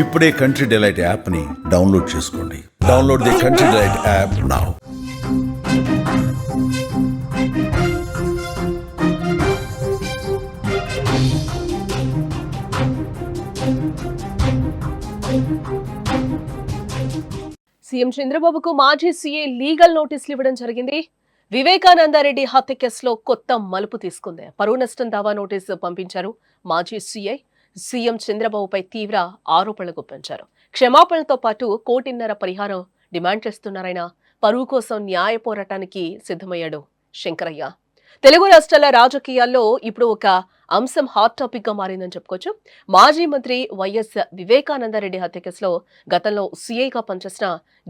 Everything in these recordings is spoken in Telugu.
ఇప్పుడే కంట్రీ డిలైట్ యాప్ని డౌన్లోడ్ చేసుకోండి. Download the country delight app now CM చంద్రబాబుకు మాజీ సీఏ లీగల్ నోటీసులు ఇవ్వడం జరిగింది. వివేకానందారెడ్డి హత్య కేసులో కొత్త మలుపు తీసుకుంది. పరువు నష్టం దావా నోటీసు పంపించారు మాజీ సీఐ సీఎం చంద్రబాబుపై తీవ్ర ఆరోపణలు గుప్పించారు. క్షమాపణలతో పాటు కోటిన్నర పరిహారం డిమాండ్ చేస్తున్నారైనా పరువు కోసం న్యాయ పోరాటానికి సిద్ధమయ్యాడు శంకరయ్య. తెలుగు రాష్ట్రాల రాజకీయాల్లో ఇప్పుడు ఒక అంశం హాట్ టాపిక్గా మారిందని చెప్పుకోవచ్చు. మాజీ మంత్రి వైఎస్ వివేకానందరెడ్డి హత్య కేసులో గతంలో సీఐగా పనిచేసిన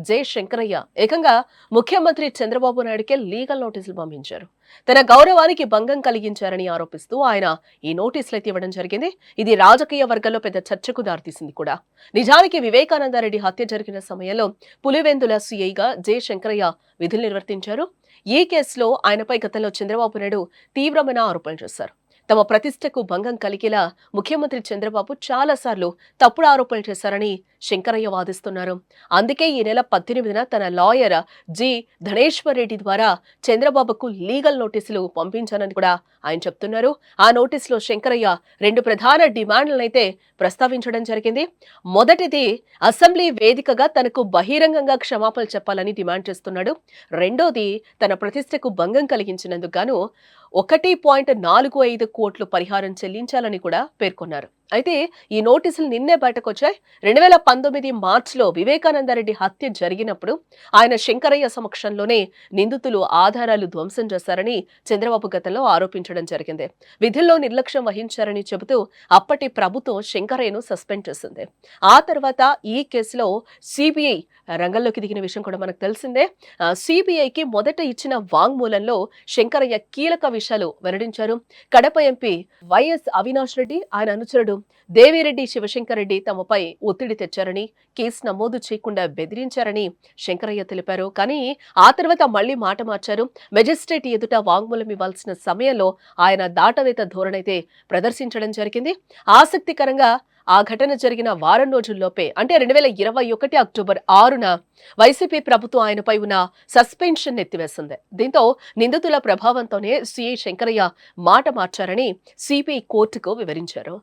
జె శంకరయ్య ఏకంగా ముఖ్యమంత్రి చంద్రబాబు నాయుడుకే లీగల్ నోటీసులు పంపించారు. తన గౌరవానికి భంగం కలిగించారని ఆరోపిస్తూ ఆయన ఈ నోటీసులు అయితే ఇవ్వడం జరిగింది. ఇది రాజకీయ వర్గంలో పెద్ద చర్చకు దారితీసింది కూడా. నిజానికి వివేకానందరెడ్డి హత్య జరిగిన సమయంలో పులివెందుల సీఐగా జె శంకరయ్య విధులు నిర్వర్తించారు. ఈ కేసులో ఆయనపై గతంలో చంద్రబాబు నాయుడు తీవ్రమైన ఆరోపణలు చేశారు? తమ ప్రతిష్టకు భంగం కలిగేలా ముఖ్యమంత్రి చంద్రబాబు చాలాసార్లు తప్పుడు ఆరోపణలు చేశారని శంకరయ్య వాదిస్తున్నారు. అందుకే ఈ నెల పద్దెనిమిదిన తన లాయర్ జి. ధనేశ్వర్ రెడ్డి ద్వారా చంద్రబాబుకు లీగల్ నోటీసులు పంపించానని కూడా ఆయన చెప్తున్నారు. ఆ నోటీసులో శంకరయ్య రెండు ప్రధాన డిమాండ్లనైతే ప్రస్తావించడం జరిగింది. మొదటిది అసెంబ్లీ వేదికగా తనకు బహిరంగంగా క్షమాపణలు చెప్పాలని డిమాండ్ చేస్తున్నాడు. రెండోది తన ప్రతిష్టకు భంగం కలిగించినందుకు గాను ఒకటి పాయింట్ నాలుగు ఐదు కోట్లు పరిహారం చెల్లించాలని కూడా పేర్కొన్నారు. అయితే ఈ నోటీసులు నిన్నే బయటకు వచ్చాయి రెండు వేల పంతొమ్మిది మార్చిలో వివేకానందరెడ్డి హత్య జరిగినప్పుడు ఆయన శంకరయ్య సమక్షంలోనే నిందితులు ఆధారాలు ధ్వంసం చేశారని చంద్రబాబు గతంలో ఆరోపించడం జరిగింది. విధుల్లో నిర్లక్ష్యం వహించారని చెబుతూ అప్పటి ప్రభుత్వం శంకరయ్యను సస్పెండ్ చేసింది. ఆ తర్వాత ఈ కేసులో సిబిఐ రంగంలోకి దిగిన విషయం కూడా మనకు తెలిసిందే. సిబిఐకి మొదట ఇచ్చిన వాంగ్మూలంలో శంకరయ్య కీలక విషయాలు వెల్లడించారు. కడప ఎంపీ వైఎస్ అవినాష్ రెడ్డి ఆయన అనుచరుడు దేవిరెడ్డి శివశంకర్ రెడ్డి తమపై ఒత్తిడి తెచ్చారని కేసు నమోదు చేయకుండా బెదిరించారని శంకరయ్య తెలిపారు. కానీ ఆ తర్వాత మళ్ళీ మాట మార్చారు. మెజిస్ట్రేట్ ఎదుట వాంగ్మూలం ఇవ్వాల్సిన సమయంలో ఆయన దాటవేత ధోరణైతే ప్రదర్శించడం జరిగింది. ఆసక్తికరంగా ఆ ఘటన జరిగిన వారం రోజుల్లోపే అంటే రెండు వేల ఇరవై ఒకటి అక్టోబర్ ఆరున వైసీపీ ప్రభుత్వం ఆయనపై ఉన్న సస్పెన్షన్ ఎత్తివేసింది. దీంతో నిందితుల ప్రభావంతోనే సిఐ శంకరయ్య మాట మార్చారని సిపిఐ కోర్టుకు వివరించారు.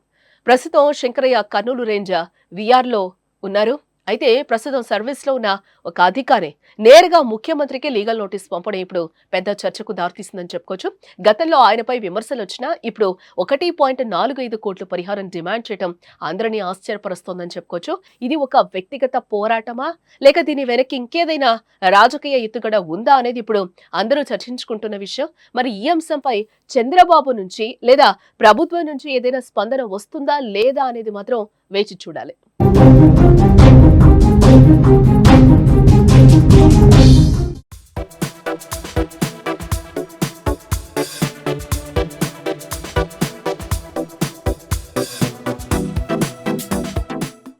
ప్రస్తుతం శంకరయ్య కర్నూలు రేంజ్ విఆర్లో ఉన్నారు. అయితే ప్రస్తుతం సర్వీస్లో ఉన్న ఒక అధికారి నేరుగా ముఖ్యమంత్రికి లీగల్ నోటీస్ పంపడం ఇప్పుడు పెద్ద చర్చకు దారితీస్తుందని చెప్పుకోవచ్చు. గతంలో ఆయనపై విమర్శలు వచ్చినా ఇప్పుడు ఒకటి పాయింట్ నాలుగు ఐదు కోట్ల పరిహారం డిమాండ్ చేయడం అందరినీ ఆశ్చర్యపరుస్తోందని చెప్పుకోవచ్చు. ఇది ఒక వ్యక్తిగత పోరాటమా? లేక దీని వెనక్కి ఇంకేదైనా రాజకీయ ఎత్తుగడ ఉందా అనేది ఇప్పుడు అందరూ చర్చించుకుంటున్న విషయం. మరి ఈ అంశంపై చంద్రబాబు నుంచి లేదా ప్రభుత్వం నుంచి ఏదైనా స్పందన వస్తుందా లేదా అనేది మాత్రం వేచి చూడాలి.